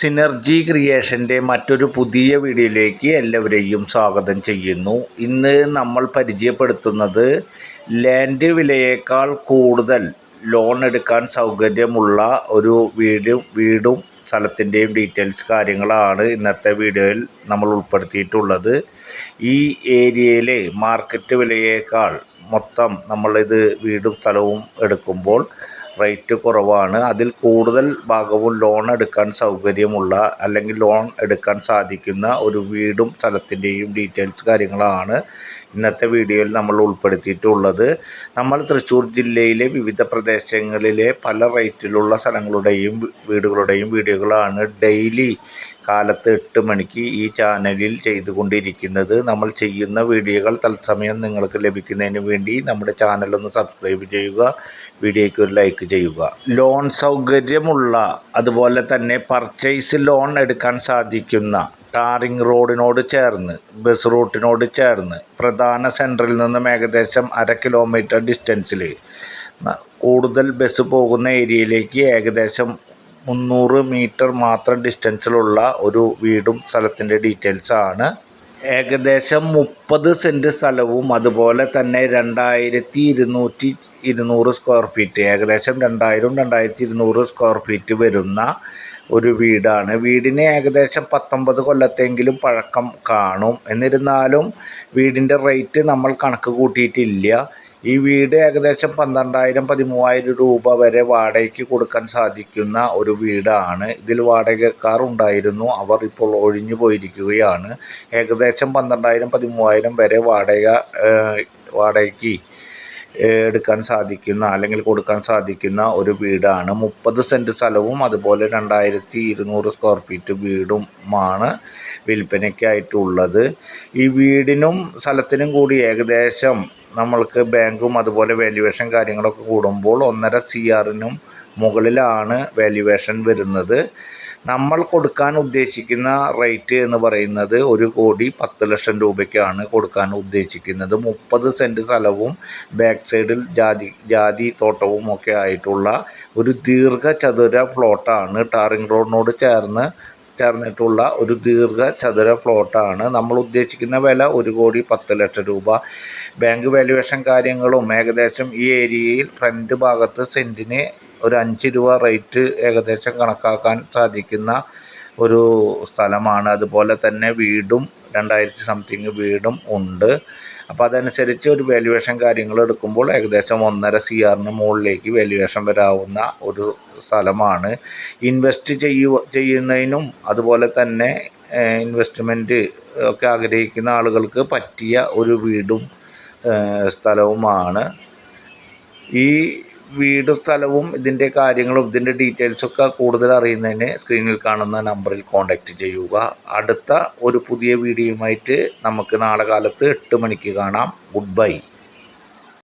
Synergy ക്രിയേഷന്റെ മറ്റൊരു പുതിയ വീഡിയോയിലേക്ക് എല്ലാവരെയും സ്വാഗതം ചെയ്യുന്നു. ഇന്ന് നമ്മൾ പരിചയപ്പെടുത്തുന്നത് ലാൻഡ് വിലയേക്കാൾ കൂടുതൽ ലോൺ എടുക്കാൻ സൗകര്യമുള്ള ഒരു വീടും വീടും സ്ഥലത്തിന്റെയും ഡീറ്റെയിൽസ് കാര്യങ്ങളാണ് ഇന്നത്തെ വീഡിയോയിൽ നമ്മൾ ഉൾപ്പെടുത്തിയിട്ടുള്ളത്. ഈ ഏരിയയിലെ മാർക്കറ്റ് വിലയേക്കാൾ മൊത്തം നമ്മളിത് വീടും സ്ഥലവും എടുക്കുമ്പോൾ റേറ്റ് കുറവാണ്. അതിൽ കൂടുതൽ ഭാഗവും ലോൺ എടുക്കാൻ സൗകര്യമുള്ള അല്ലെങ്കിൽ ലോൺ എടുക്കാൻ സാധിക്കുന്ന ഒരു വീടും സ്ഥലത്തിന്റെയും ഡീറ്റെയിൽസ് കാര്യങ്ങളാണ്. ഇന്നത്തെ വീഡിയോയിൽ നമ്മൾ ഉൾപ്പെടുത്തിയിട്ടുള്ളത് നമ്മൾ തൃശ്ശൂർ ജില്ലയിലെ വിവിധ പ്രദേശങ്ങളിലെ പല റേറ്റിലുള്ള സ്ഥലങ്ങളുടെയും വീടുകളുടെയും വീഡിയോകളാണ് ഡെയിലി കാലത്ത് എട്ട് മണിക്ക് ഈ ചാനലിൽ ചെയ്തുകൊണ്ടിരിക്കുന്നത്. നമ്മൾ ചെയ്യുന്ന വീഡിയോകൾ തത്സമയം നിങ്ങൾക്ക് ലഭിക്കുന്നതിന് വേണ്ടി നമ്മുടെ ചാനൽ ഒന്ന് സബ്സ്ക്രൈബ് ചെയ്യുക വീഡിയോയ്ക്ക് ഒരു ലൈക്ക് ചെയ്യുക. ലോൺ സൗകര്യമുള്ള അതുപോലെ തന്നെ പർച്ചേസ് ലോൺ എടുക്കാൻ സാധിക്കുന്ന ടാറിംഗ് റോഡിനോട് ചേർന്ന് ബസ് റൂട്ടിനോട് ചേർന്ന് പ്രധാന സെന്ററിൽ നിന്നും ഏകദേശം അര കിലോമീറ്റർ ഡിസ്റ്റൻസിൽ കൂടുതൽ ബസ് പോകുന്ന ഏരിയയിലേക്ക് ഏകദേശം മുന്നൂറ് മീറ്റർ മാത്രം ഡിസ്റ്റൻസിലുള്ള ഒരു വീടും സ്ഥലത്തിന്റെ ഡീറ്റെയിൽസാണ് ഏകദേശം മുപ്പത് സെന്റ് സ്ഥലവും അതുപോലെ തന്നെ രണ്ടായിരത്തി ഇരുന്നൂറ്റി ഇരുന്നൂറ് സ്ക്വയർ ഫീറ്റ് ഏകദേശം രണ്ടായിരം രണ്ടായിരത്തി ഇരുന്നൂറ് സ്ക്വയർ ഫീറ്റ് വരുന്ന ഒരു വീടാണ്. വീടിന് ഏകദേശം പത്തൊമ്പത് കൊല്ലത്തെങ്കിലും പഴക്കം കാണും. എന്നിരുന്നാലും വീടിന്റെ റേറ്റ് നമ്മൾ കണക്ക് കൂട്ടിയിട്ടില്ല. ഈ വീട് ഏകദേശം പന്ത്രണ്ടായിരം പതിമൂവായിരം രൂപ വരെ വാടകയ്ക്ക് കൊടുക്കാൻ സാധിക്കുന്ന ഒരു വീടാണ്. ഇതിൽ വാടകക്കാർ ഉണ്ടായിരുന്നു. അവർ ഇപ്പോൾ ഒഴിഞ്ഞു പോയിരിക്കുകയാണ്. ഏകദേശം പന്ത്രണ്ടായിരം പതിമൂവായിരം വരെ വാടക വാടകയ്ക്ക് എടുക്കാൻ സാധിക്കുന്ന അല്ലെങ്കിൽ കൊടുക്കാൻ സാധിക്കുന്ന ഒരു വീടാണ്. മുപ്പത് സെന്റ് സ്ഥലവും അതുപോലെ രണ്ടായിരത്തി ഇരുന്നൂറ് സ്ക്വയർ ഫീറ്റ് വീടുമാണ് വിൽപ്പനയ്ക്കായിട്ടുള്ളത്. ഈ വീടിനും സ്ഥലത്തിനും കൂടി ഏകദേശം നമ്മൾക്ക് ബാങ്കും അതുപോലെ വാല്യുവേഷൻ കാര്യങ്ങളൊക്കെ കൂടുമ്പോൾ ഒന്നര സി ആറിനും മുകളിലാണ് വാല്യുവേഷൻ വരുന്നത്. നമ്മൾ കൊടുക്കാൻ ഉദ്ദേശിക്കുന്ന റേറ്റ് എന്ന് പറയുന്നത് ഒരു കോടി പത്ത് ലക്ഷം രൂപയ്ക്കാണ് കൊടുക്കാൻ ഉദ്ദേശിക്കുന്നത്. മുപ്പത് സെന്റ് സ്ഥലവും ബാക്ക് സൈഡിൽ ജാതി ജാതി തോട്ടവും ഒക്കെ ആയിട്ടുള്ള ഒരു ദീർഘചതുര പ്ലോട്ടാണ് ടാറിംഗ് റോഡിനോട് ചേർന്ന് ചേർന്നിട്ടുള്ള ഒരു ദീർഘചതുര പ്ലോട്ടാണ്. നമ്മൾ ഉദ്ദേശിക്കുന്ന വില ഒരു കോടി പത്ത് ലക്ഷം രൂപ. ബാങ്ക് വാല്യുവേഷൻ കാര്യങ്ങളും ഏകദേശം ഈ ഏരിയയിൽ ഫ്രണ്ട് ഭാഗത്ത് സെന്റിന് ഒരു അഞ്ച് രൂപ റേറ്റ് ഏകദേശം കണക്കാക്കാൻ സാധിക്കുന്ന ഒരു സ്ഥലമാണ്. അതുപോലെ തന്നെ വീടും രണ്ടായിരത്തി സംതിങ് വീടും ഉണ്ട്. അപ്പോൾ അതനുസരിച്ച് ഒരു വാല്യുവേഷൻ കാര്യങ്ങൾ എടുക്കുമ്പോൾ ഏകദേശം ഒന്നര സി ആറിന് മുകളിലേക്ക് വാല്യുവേഷൻ വരാവുന്ന ഒരു സ്ഥലമാണ്. ഇൻവെസ്റ്റ് ചെയ്യുക ചെയ്യുന്നതിനും അതുപോലെ തന്നെ ഇൻവെസ്റ്റ്മെന്റ് ഒക്കെ ആഗ്രഹിക്കുന്ന ആളുകൾക്ക് പറ്റിയ ഒരു വീടും സ്ഥലവുമാണ്. ഈ വീട് സ്ഥലവും ഇതിന്റെ കാര്യങ്ങളും ഇതിന്റെ ഡീറ്റെയിൽസൊക്കെ കൂടുതൽ അറിയുന്നതിന് സ്ക്രീനിൽ കാണുന്ന നമ്പറിൽ കോൺടാക്റ്റ് ചെയ്യുക. അടുത്ത ഒരു പുതിയ വീഡിയോയുമായിട്ട് നമുക്ക് നാളെ കാലത്ത് എട്ട് മണിക്ക് കാണാം. Good bye